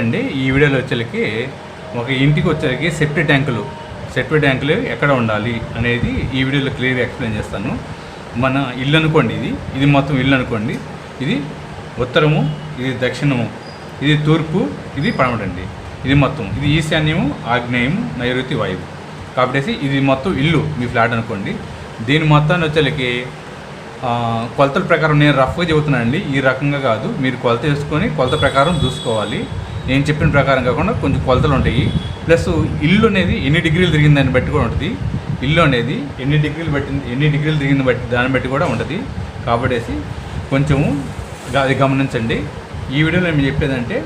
అండి ఈ వీడియోలో వచ్చేకి ఒక ఇంటికి వచ్చేకి సెప్టీ ట్యాంకులు సెప్టీ ట్యాంకులు ఎక్కడ ఉండాలి అనేది ఈ వీడియోలో క్లియర్గా ఎక్స్ప్లెయిన్ చేస్తాను. మన ఇల్లు అనుకోండి ఇది. ఇది మొత్తం ఇల్లు అనుకోండి. ఇది ఉత్తరము ఇది దక్షిణము ఇది తూర్పు ఇది పడమటండి ఇది మొత్తం. ఇది ఈశాన్యము ఆగ్నేయము నైరుతి వాయువు. కాబట్టి ఇది మొత్తం ఇల్లు మీ ఫ్లాట్ అనుకోండి. దీని మొత్తాన్ని వచ్చేకి కొలతల ప్రకారం నేను రఫ్గా చెబుతున్నానండి. ఈ రకంగా కాదు. మీరు కొలత వేసుకొని కొలత ప్రకారం చూసుకోవాలి. నేను చెప్పిన ప్రకారం కాకుండా కొంచెం కొలతలు ఉంటాయి. ప్లస్ ఇల్లు అనేది ఎన్ని డిగ్రీలు తిరిగింది దాన్ని బట్టి కూడా ఉంటుంది. ఇల్లు అనేది ఎన్ని డిగ్రీలు బట్టి ఎన్ని డిగ్రీలు తిరిగింది బట్టి దాన్ని బట్టి కూడా ఉంటుంది. కాబట్టి కొంచెము అది గమనించండి. ఈ వీడియోలో నేను చెప్పేదంటే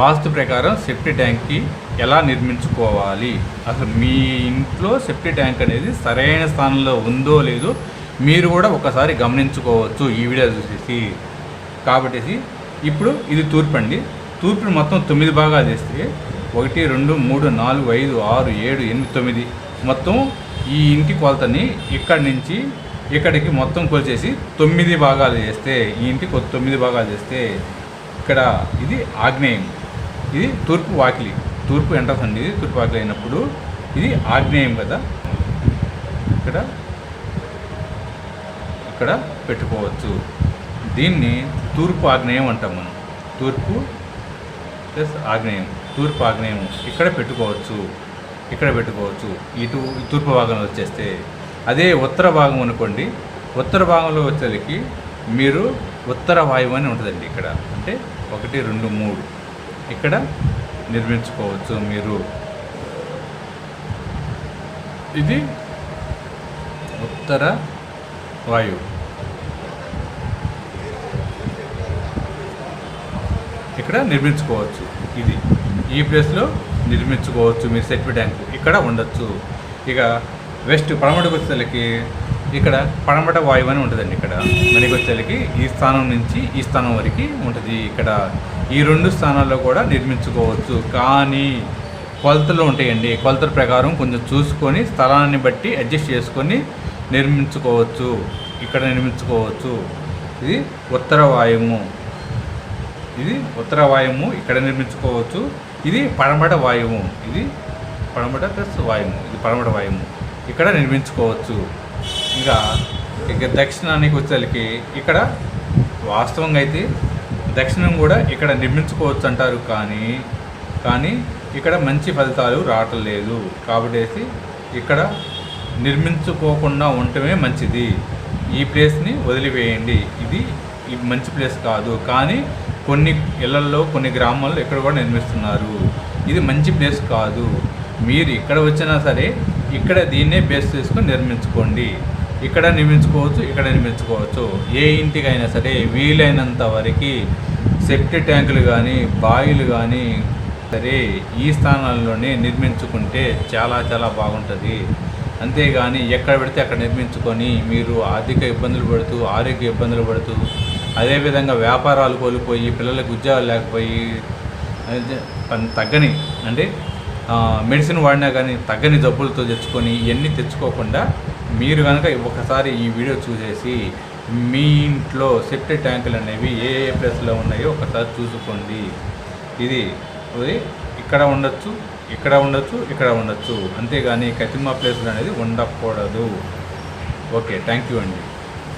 వాస్తు ప్రకారం సెఫ్టీ ట్యాంక్కి ఎలా నిర్మించుకోవాలి? అసలు మీ ఇంట్లో సెఫ్టీ ట్యాంక్ అనేది సరైన స్థానంలో ఉందో లేదో మీరు కూడా ఒకసారి గమనించుకోవచ్చు ఈ వీడియో చూసేసి. కాబట్టి ఇప్పుడు ఇది తూర్పండి. తూర్పుని మొత్తం తొమ్మిది భాగాలు చేస్తే ఒకటి రెండు మూడు నాలుగు ఐదు ఆరు ఏడు ఎనిమిది తొమ్మిది. మొత్తం ఈ ఇంటి కొలతని ఇక్కడి నుంచి ఇక్కడికి మొత్తం కొలిచేసి తొమ్మిది భాగాలు చేస్తే ఈ ఇంటికి ఒక తొమ్మిది భాగాలు చేస్తే ఇక్కడ ఇది ఆగ్నేయం. ఇది తూర్పు వాకిలి. తూర్పు ఎంట్రన్స్ అండి ఇది తూర్పు వాకిలి అయినప్పుడు ఇది ఆగ్నేయం కదా. ఇక్కడ ఇక్కడ పెట్టుకోవచ్చు. దీన్ని తూర్పు ఆగ్నేయం అంటాం మనం. తూర్పు ప్లస్ ఆగ్నేయం తూర్పు ఆగ్నేయం ఇక్కడ పెట్టుకోవచ్చు ఇక్కడ పెట్టుకోవచ్చు ఇటు ఈ తూర్పు భాగంలో వచ్చేస్తే. అదే ఉత్తర భాగం అనుకోండి ఉత్తర భాగంలో వచ్చేసరికి మీరు ఉత్తర వాయువు అని ఉంటుందండి ఇక్కడ. అంటే ఒకటి రెండు మూడు ఇక్కడ నిర్మించుకోవచ్చు మీరు. ఇది ఉత్తర వాయువు. ఇక్కడ నిర్మించుకోవచ్చు. ఇది ఈ ప్లేస్లో నిర్మించుకోవచ్చు. మీరు సెట్వి ట్యాంక్ ఇక్కడ ఉండొచ్చు. ఇక వెస్ట్ పడమటికి వచ్చేసరికి ఇక్కడ పడమట వాయువు అని ఉంటుందండి ఇక్కడ. మనకి వచ్చేసరికి ఈ స్థానం నుంచి ఈ స్థానం వరకు ఉంటుంది ఇక్కడ. ఈ రెండు స్థానాల్లో కూడా నిర్మించుకోవచ్చు. కానీ కొలతలు ఉంటాయండి. కొలతల ప్రకారం కొంచెం చూసుకొని స్థలాన్ని బట్టి అడ్జస్ట్ చేసుకొని నిర్మించుకోవచ్చు. ఇక్కడ నిర్మించుకోవచ్చు. ఇది ఉత్తర వాయువు ఇది ఉత్తర వాయువు ఇక్కడ నిర్మించుకోవచ్చు. ఇది పడమట వాయువు. ఇది పడమట ప్లస్ వాయువు ఇది పడమట వాయువు ఇక్కడ నిర్మించుకోవచ్చు. ఇంకా ఇక దక్షిణానికి వచ్చేసరికి ఇక్కడ వాస్తవంగా అయితే దక్షిణం కూడా ఇక్కడ నిర్మించుకోవచ్చు అంటారు కానీ కానీ ఇక్కడ మంచి ఫలితాలు రావటం లేదు. కాబట్టి ఇక్కడ నిర్మించుకోకుండా ఉండటమే మంచిది. ఈ ప్లేస్ని వదిలివేయండి. ఇది ఇది మంచి ప్లేస్ కాదు. కానీ కొన్ని ఇళ్ళల్లో కొన్ని గ్రామాల్లో ఇక్కడ కూడా నిర్మిస్తున్నారు. ఇది మంచి ప్లేస్ కాదు. మీరు ఇక్కడ వచ్చినా సరే ఇక్కడ దీన్నే బేస్ చేసుకొని నిర్మించుకోండి. ఇక్కడ నిర్మించుకోవచ్చు ఇక్కడ నిర్మించుకోవచ్చు. ఏ ఇంటికైనా సరే వీలైనంత వరకు సెప్టీ ట్యాంకులు కానీ బాయిలు కానీ సరే ఈ స్థానాల్లోనే నిర్మించుకుంటే చాలా చాలా బాగుంటుంది. అంతేగాని ఎక్కడ పెడితే అక్కడ నిర్మించుకొని మీరు ఆర్థిక ఇబ్బందులు పడుతూ ఆరోగ్య ఇబ్బందులు పడుతూ అదేవిధంగా వ్యాపారాలు కోల్పోయి పిల్లలకు ఉద్యోగాలు లేకపోయి తగ్గని అంటే మెడిసిన్ వాడినా కానీ తగ్గని జబ్బులతో తెచ్చుకొని ఇవన్నీ తెచ్చుకోకుండా మీరు కనుక ఒకసారి ఈ వీడియో చూసేసి మీ ఇంట్లో సెప్టీ ట్యాంకులు అనేవి ఏ ఏ ప్లేస్లో ఉన్నాయో ఒకసారి చూసుకోండి. ఇది ఇది ఇక్కడ ఉండొచ్చు ఇక్కడ ఉండొచ్చు ఇక్కడ ఉండొచ్చు. అంతేగాని కతిమా ప్లేస్లు అనేది ఉండకూడదు. ఓకే థ్యాంక్ యూ అండి.